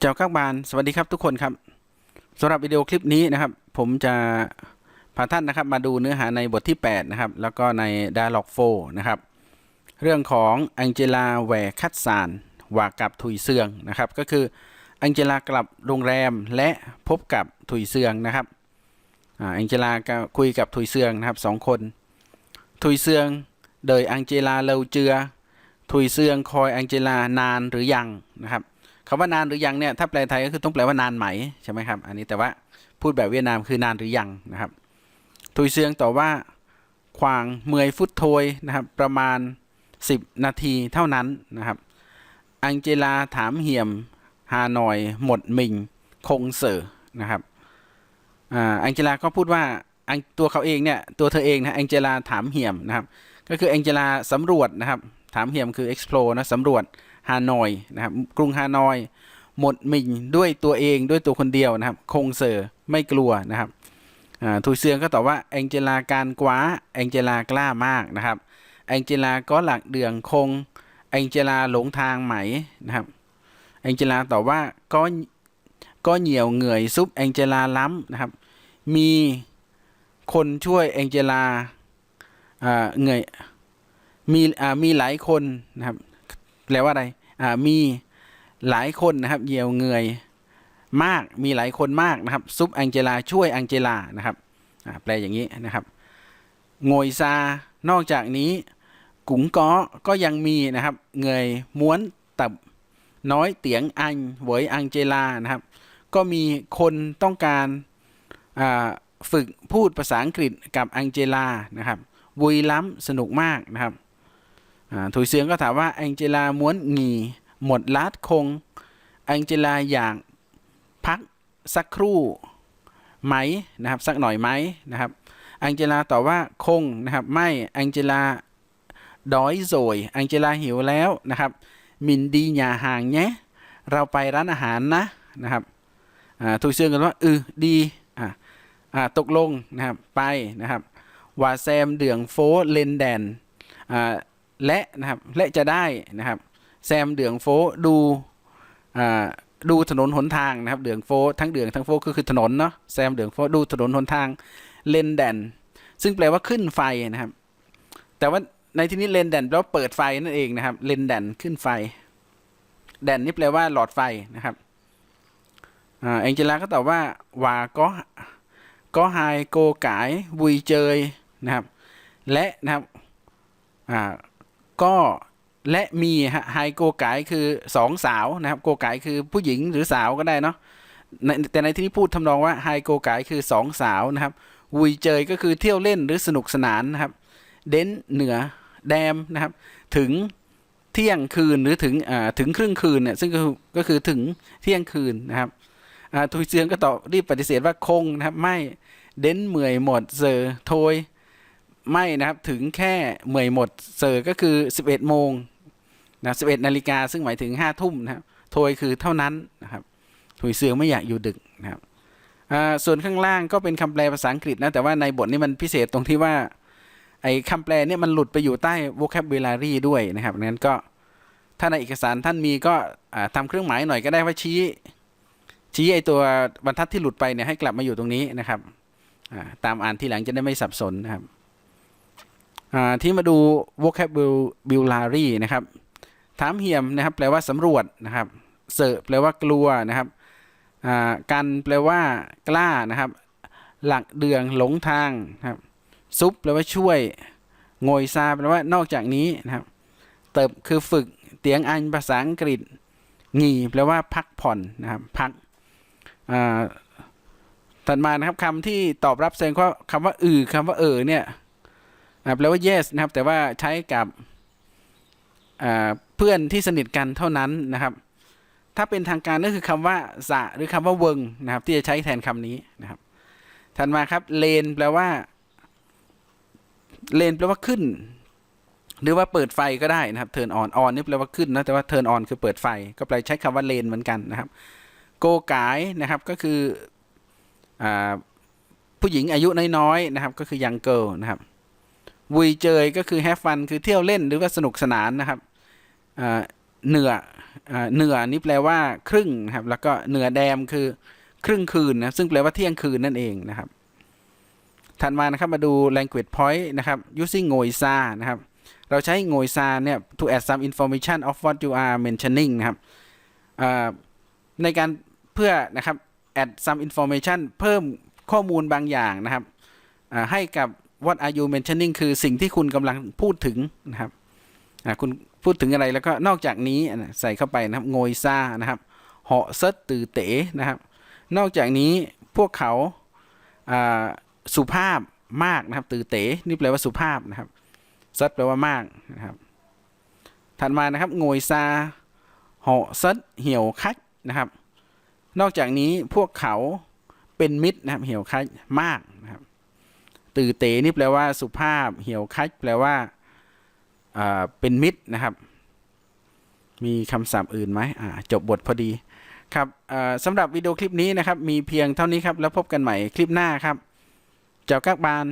เจ้าข้าบานสวัสดีครับทุกคนครับสำหรับวิดีโอคลิปนี้นะครับ ผมจะพาท่านนะครับมาดูเนื้อหาในบทที่ 8 นะครับ แล้วก็ใน Dialog 4นะครับ เรื่องของอังเจลาแหวคัดสานว่ากับถุยเซืองนะครับ ก็คืออังเจลากลับโรงแรมและพบกับถุยเซืองนะครับอังเจลาก็คุยกับถุยเซืองนะครับสองคน ถุยเซืองโดยอังเจลาเลวเจือถุยเซืองคอยอังเจลานานหรือยังนะครับ คำว่านานหรือยังเนี่ยถ้าแปลไทยก็คือต้องแปลว่านานไหมใช่ไหมครับ อันนี้แต่ว่าพูดแบบเวียดนามคือนานหรือยังนะครับทุยเซียงตอบว่าควางเมยฟุตโทยนะครับ ประมาณ 10 นาทีเท่านั้นนะครับ อังเจลาถามเหี่ยมฮานอย หมดมิง คงเสอนะครับอังเจลาก็พูดว่าตัวเขาเองเนี่ยตัวเธอเองนะอังเจลาถามเหี่ยมนะครับ ก็คืออังเจลาสำรวจนะครับ ถามเหี่ยมคือ explore นะสำรวจ ฮานอยนะครับกรุงฮานอย หมดหมิ่นด้วยตัวเองด้วยตัวคนเดียวนะครับ คงเซอร์ไม่กลัวนะครับทุยเซียงก็ตอบว่าแองเจลาการกว้าแองเจลากล้ามากนะครับแองเจลาก็หลักเดืองคงแองเจลาหลงทางไหมนะครับแองเจลาตอบว่าก็ก็เหนียวเหงื่อยซุปแองเจลาล้ำนะครับ มีคนช่วยแองเจลาเหงื่อยมีมีหลายคนนะครับแปลว่าอะไร มีหลายคนนะครับเยี่ยวเงยมากมีหลายคนมากนะครับ ซุปอังเจลาช่วยอังเจลานะครับแปลอย่างนี้นะครับโงยซานอกจากนี้กุ๋งก้อก็ยังมีนะครับ เงยม้วนตับน้อยเตียงอังเหวยอังเจลานะครับ ก็มีคนต้องการฝึกพูดภาษาอังกฤษกับอังเจลานะครับวุยล้ำสนุกมากนะครับ ถุยเสียงก็ถามว่าแองเจลาม้วนหงีหมดลัดคง แองเจลาอยากพักสักครู่ไหมนะครับสักหน่อยไหมนะครับแองเจลาตอบว่าคงนะครับไม่แองเจลาดอยโซยแองเจลาหิวแล้วนะครับ มินดีอย่าห่างแ nhé เราไปร้านอาหารนะนะครับถุยเสียงกันว่าเออดีอ่าตกลงนะครับไปนะครับวาแซมเดืองโฟเลนแดนอ่า และนะครับและจะได้นะครับแซมเดืองโฟดูดูถนนหนทางนะครับเดืองโฟทั้งเดืองทั้งโฟก็คือถนนเนาะแซมเดืองโฟดูถนนหนทางเลนแดน ซึ่งแปลว่าขึ้นไฟนะครับ แต่ว่าในที่นี้เลนแดนแปลว่าเปิดไฟนั่นเองนะครับเลนแดนขึ้นไฟแดนนี่แปลว่าหลอดไฟนะครับอ่าแองเจลาก็ตอบว่าว่าก็ก็ไฮโกกายวุยเจยนะครับ และนะครับ ก็และมีฮะไฮโกไกคือสองสาวนะครับโกไกคือผู้หญิงหรือสาวก็ได้เนาะแต่ในที่นี้พูดทำนองว่าไฮโกไกคือสองสาวนะครับวุยเจยก็คือเที่ยวเล่นหรือสนุกสนานนะครับ เด้นเหนือแดมนะครับ ถึงเที่ยงคืนหรือถึงอ่าถึงครึ่งคืนเนี่ยซึ่งก็คือถึงเที่ยงคืนนะครับอ่าทุยเซียงก็ตอบรีบปฏิเสธว่าคงนะครับไม่เด้นเหมื่อยหมดเซอโทย ไม่นะครับถึงแค่เมื่อยหมดเซอร์ก็คือ 11 โมงนะ11นาฬิกาซึ่งหมายถึง 5 ทุ่มนะครับโทยคือเท่านั้นนะครับถุยเสือไม่อยากอยู่ดึกนะครับส่วนข้างล่างก็เป็นคำแปลภาษาอังกฤษนะแต่ว่าในบทนี้มันพิเศษตรงที่ว่าไอ้คำแปลเนี่ยมันหลุดไปอยู่ใต้ vocabulary ด้วยนะครับงั้นก็ถ้าในเอกสารท่านมีก็อ่าทำเครื่องหมายหน่อยก็ได้ว่าชี้ ชี้ไอ้ตัวบรรทัดที่หลุดไปเนี่ยให้กลับมาอยู่ตรงนี้นะครับตามอ่านทีหลังจะได้ไม่สับสนนะครับ ที่มาดู vocabulary นะครับ ถามเหี่ยมนะครับ แปลว่าสำรวจนะครับ เสอแปลว่ากลัวนะครับกันแปลว่ากล้านะครับ หลักเดืองหลงทางนะครับซุปแปลว่าช่วยโงยซาแปลว่านอกจากนี้นะครับ เติบคือฝึกเตียงอันภาษาอังกฤษงีแปลว่าพักผ่อนนะครับ พักอ่าถัดมานะครับคำที่ตอบรับแสดงว่าคำว่าอือคำว่าเออเนี่ย แปลว่า yes นะครับ แต่ว่าใช้กับเพื่อนที่สนิทกันเท่านั้นนะครับ ถ้าเป็นทางการก็คือคำว่าสะหรือคำว่าเวงนะครับ ที่จะใช้แทนคำนี้นะครับถัดมาครับเลนแปลว่าเลนแปลว่าขึ้น หรือว่าเปิดไฟก็ได้นะครับ turn on on นี่แปลว่าขึ้นนะแต่ว่า turn on คือเปิดไฟ ก็แปลใช้คำว่าเลนเหมือนกันนะครับโกกายนะครับก็คืออผู้หญิงอายุน้อยๆนะครับ ก็คือ young girl นะครับ วุยเจยก็คือ have fun คือเที่ยวเล่นหรือว่าสนุกสนานนะครับเหนืออ่าเหนือนี่แปลว่าครึ่งนะครับ แล้วก็เหนือแดมคือครึ่งคืนนะ ซึ่งแปลว่าเที่ยงคืนนั่นเองนะครับ ถัดมานะครับมาดู language point นะครับ using โงยซานะครับ เราใช้โงยซาเนี่ย to add some information of what you are mentioning นะครับในการเพื่อนะครับ add some information เพิ่มข้อมูลบางอย่างนะครับให้กับ what are you mentioning คือสิ่งที่คุณกำลังพูดถึงนะครับคุณพูดถึงอะไรแล้วก็นอกจากนี้อะใส่เข้าไปนะครับโงยซานะครับเหาะเซตตือเต๋นะครับ นอกจากนี้พวกเขาาสุภาพมากนะครับ ตือเต๋นี่แปลว่าสุภาพนะครับเซตแปลว่ามากนะครับ ถัดมานะครับโงยซาเหาะเซตเหี่ยวคักนะครับ นอกจากนี้พวกเขาเป็นมิตรนะครับ เหี่ยวคักมากนะครับ ตือเตนี่แปลว่าสุภาพ เหี่ยวคัดแปลว่าเป็นมิตรนะครับ มีคำศัพท์อื่นไหมจบบทพอดีครับสำหรับวิดีโอคลิปนี้นะครับ มีเพียงเท่านี้ครับ แล้วพบกันใหม่คลิปหน้าครับ เจ้ากักบาน